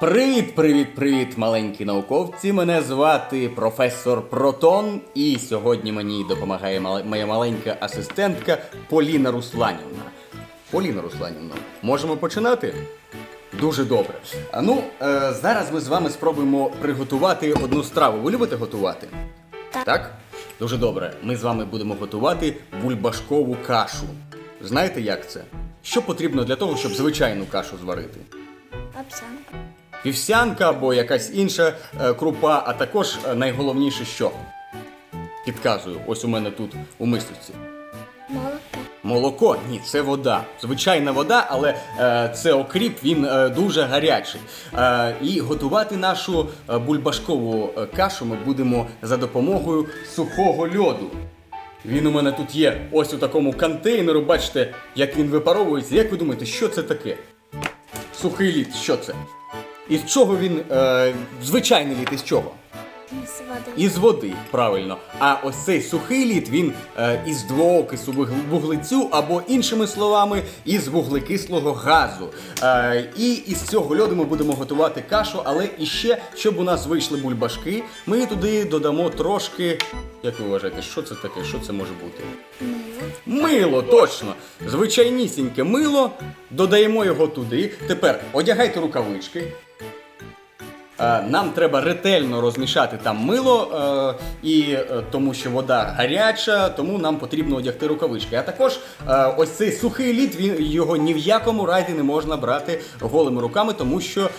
Привіт, привіт, привіт, маленькі науковці. Мене звати професор Протон, і сьогодні мені допомагає моя маленька асистентка Поліна Русланівна. Поліна Русланівна, можемо починати? Дуже добре. А ну, е, зараз ми з вами спробуємо приготувати одну страву. Ви любите готувати? Так. Так? Дуже добре. Ми з вами будемо готувати бульбашкову кашу. Знаєте, як це? Що потрібно для того, щоб звичайну кашу зварити? Овсянка. Вівсянка або якась інша е, крупа, а також е, найголовніше що? Підказую, ось у мене тут у мисочці. Молоко. Молоко, ні, це вода. Звичайна вода, але е, це окріп, він е, дуже гарячий. Е, і готувати нашу е, бульбашкову кашу ми будемо за допомогою сухого льоду. Він у мене тут є ось у такому контейнеру. Бачите, як він випаровується. Як ви думаєте, що це таке? Сухий лід, що це? Із чого він. Е, звичайний лід із чого? З води. Із води, правильно. А ось цей сухий лід він е, із двоокису вуглецю, або іншими словами, із вуглекислого газу. Е, і із цього льоду ми будемо готувати кашу, але іще, щоб у нас вийшли бульбашки, ми туди додамо трошки. Як ви вважаєте, що це таке? Що це може бути? Мило. Мило, точно! Звичайнісіньке мило. Додаємо його туди. Тепер одягайте рукавички. Е, Нам треба ретельно розмішати там мило, е, і е, тому що вода гаряча, тому нам потрібно одягти рукавички. А також ось цей сухий лід, він його ні в якому разі не можна брати голими руками, тому що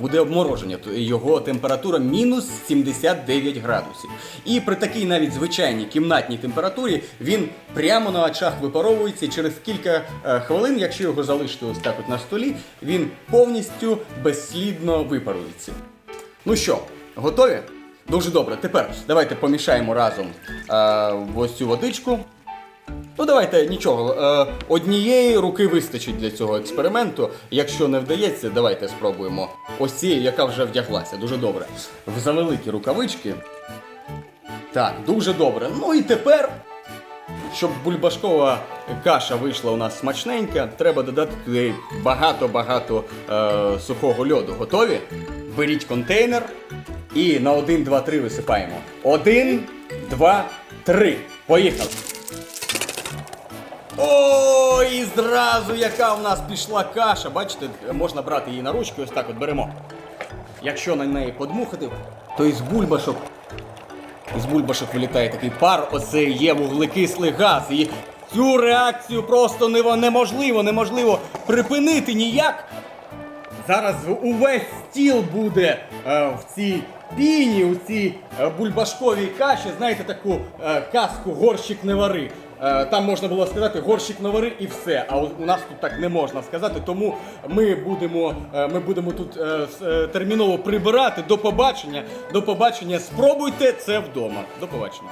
буде обмороження. Його температура мінус 79 градусів. І при такій навіть звичайній кімнатній температурі він прямо на очах випаровується. Через кілька хвилин, якщо його залишити ось так от на столі, він повністю безслідно випарується. Ну що, готові? Дуже добре. Тепер давайте помішаємо разом е, ось цю водичку. Ну, давайте нічого. Е, однієї руки вистачить для цього експерименту. Якщо не вдається, давайте спробуємо. Ось цієї, яка вже вдяглася. Дуже добре. В завеликі рукавички. Так, дуже добре. Ну і тепер, щоб бульбашкова каша вийшла у нас смачненька, треба додати туди багато-багато е, сухого льоду. Готові? Беріть контейнер і на 1, 2, 3 висипаємо. 1, 2, 3. Поїхали. О, і зразу яка у нас пішла каша. Бачите, можна брати її на ручки, ось так от беремо. Якщо на неї подмухати, то із бульбашок із бульбашок вилітає такий пар, оце є вуглекислий газ. І цю реакцію просто неможливо, неможливо припинити ніяк. Зараз увесь стіл буде е, в цій піні, у цій е, бульбашковій каші. Знаєте таку е, казку горщик не вари. Е, там можна було сказати горщик не вари і все. А у у нас тут так не можна сказати. Тому ми будемо, е, ми будемо тут е, е, терміново прибирати. До побачення. До побачення. Спробуйте це вдома. До побачення.